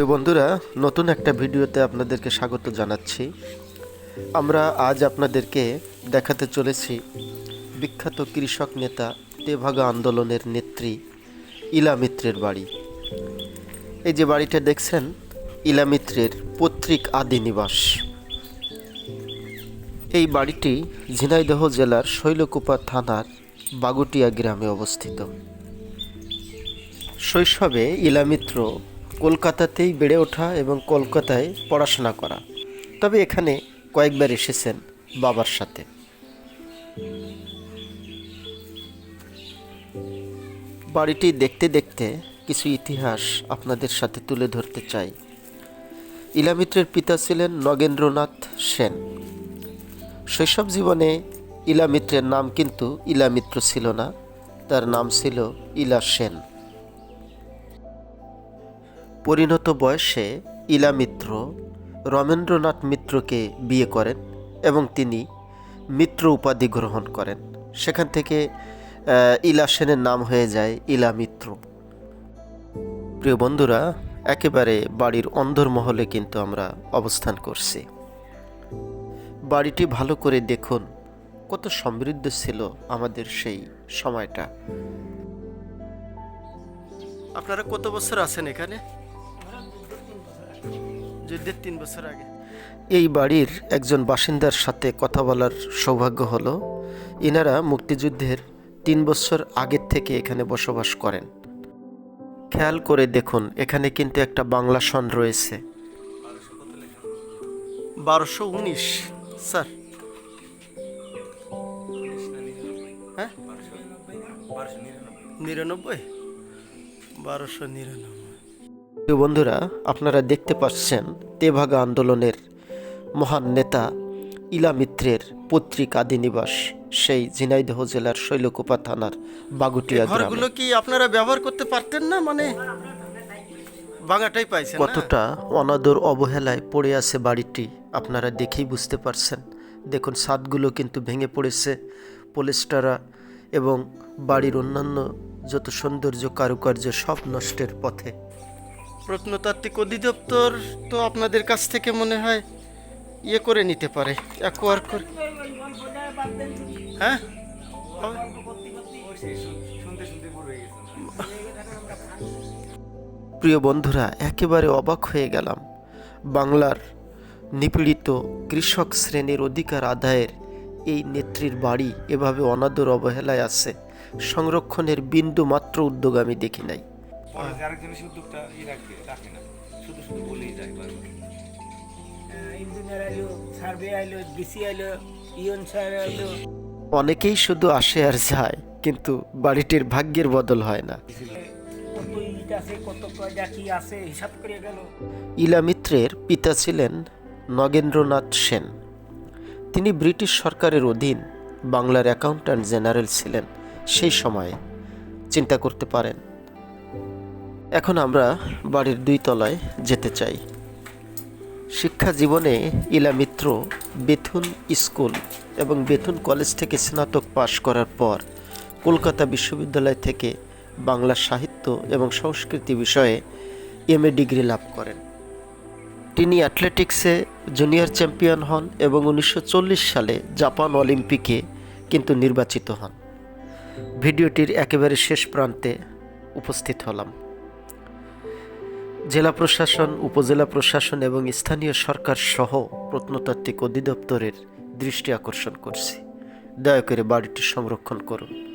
তো বন্ধুরা, নতুন একটা ভিডিওতে আপনাদেরকে স্বাগত জানাচ্ছি। আমরা আজ আপনাদেরকে দেখাতে চলেছি বিখ্যাত কৃষক নেতা তেভাগা আন্দোলনের নেত্রী ইলা মিত্রের বাড়ি। এই যে বাড়িটা দেখছেন ইলা মিত্রের পৈতৃক আদি নিবাস। এই বাড়িটি ঝিনাইদহ জেলার শৈলকুপা থানার বাগুটিয়া গ্রামে অবস্থিত। শৈশবে ইলামিত্র কলকাতাতেই বেড়ে ওঠা এবং কলকাতায় পড়াশোনা করা। তবে এখানে কয়েকবার এসেছেন বাবার সাথে। বাড়িটি দেখতে দেখতে কিছু ইতিহাস আপনাদের সাথে তুলে ধরতে চাই। ইলামিত্রের পিতা ছিলেন নগেন্দ্রনাথ সেন। শৈশব জীবনে ইলামিত্রের নাম কিন্তু ইলামিত্র ছিল না, তার নাম ছিল ইলা সেন। পরিণত বয়সে ইলা মিত্র রমেন্দ্রনাথ মিত্রকে বিয়ে করেন এবং তিনি মিত্র উপাধি গ্রহণ করেন। সেখান থেকে ইলা সেনের নাম হয়ে যায় ইলা মিত্র। প্রিয় বন্ধুরা, একেবারে বাড়ির অন্দরমহলে কিন্তু আমরা অবস্থান করছি। বাড়িটি ভালো করে দেখুন, কত সমৃদ্ধ ছিল আমাদের সেই সময়টা। আপনারা কত বছর আছেন এখানে? যুদ্ধের তিন বছর আগে। এই বাড়ির একজন বাসিন্দার সাথে কথা বলার সৌভাগ্য হলো, ইনারা মুক্তিযুদ্ধের তিন বছর আগের থেকে এখানে বসবাস করেন। খেয়াল করে দেখুন, এখানে কিন্তু একটা বাংলা সন রয়েছে। বারোশো উনিশ, স্যার। হ্যাঁ? নিরানব্বই? বারোশো নিরানব্বই। প্রিয় বন্ধুরা আপনারা দেখতে পাচ্ছেন তেভাগা আন্দোলনের মহান নেতা ইলা মিত্রের পৈতৃক আদি নিবাস সেই ঝিনাইদহ জেলার শৈলকুপা থানার বাগুটিয়া ঘরগুলো কি আপনারা ব্যবহার করতে পারতেন না? মানে পাইছেন কতটা অনাদর অবহেলায় পড়ে আছে বাড়িটি আপনারা দেখেই বুঝতে পারছেন। দেখুন ছাদগুলো কিন্তু ভেঙে পড়েছে পলিস্টারা এবং বাড়ির অন্যান্য যত সৌন্দর্য কারুকার্য সব নষ্টের পথে। প্রত্নতাত্ত্বিক অধিদপ্তর তো আপনাদের কাছ থেকে মনে হয় ইয়ে করে নিতে পারে অ্যাকোয়ার করে। হ্যাঁ? প্রিয় বন্ধুরা, একেবারে অবাক হয়ে গেলাম। বাংলার নিপীড়িত কৃষক শ্রেণির অধিকার আদায়ের এই নেত্রীর বাড়ি এভাবে অনাদর অবহেলায় আছে। সংরক্ষণের বিন্দু মাত্র উদ্যোগ আমি দেখি নাই। পরে যে আরেকজন এসে উদ্যোগটা ই রাখবে রাখে না। শুধু শুধু বলেই যায় বারবার। ইঞ্জিনিয়ার আইলো সার্ভে আইলো ডিসি আইলো ইউন স্যার আইলো। অনেকেই শুধু আসে আর যায় কিন্তু বাড়িটির ভাগ্যের বদল হয় না। কত ইট আছে কত কয়টা কি আছে হিসাব করে গেল। ইলা মিত্রের পিতা ছিলেন নগেন্দ্রনাথ সেন। তিনি ব্রিটিশ সরকারের অধীন বাংলার অ্যাকাউন্ট্যান্ট জেনারেল ছিলেন। সেই সময়ে চিন্তা করতে পারেন এখন আমরা বাড়ির দুই তলায় যেতে চাই। শিক্ষা জীবনে ইলা মিত্র বেথুন স্কুল এবং বেথুন কলেজ থেকে স্নাতক পাশ করার পর কলকাতা বিশ্ববিদ্যালয় থেকে বাংলা সাহিত্য এবং সংস্কৃতি বিষয়ে এমএ ডিগ্রি লাভ করেন। তিনি অ্যাথলেটিক্সে জুনিয়র চ্যাম্পিয়ন হন এবং উনিশশো চল্লিশ সালে জাপান অলিম্পিকে কিন্তু নির্বাচিত হন। ভিডিওটির একেবারে শেষ প্রান্তে উপস্থিত হলাম। জেলা প্রশাসন, উপজেলা প্রশাসন এবং স্থানীয় সরকার সহ প্রত্নতাত্ত্বিক অধিদপ্তরের দৃষ্টি আকর্ষণ করছি। দয়া করে বাড়িটি সংরক্ষণ করুন।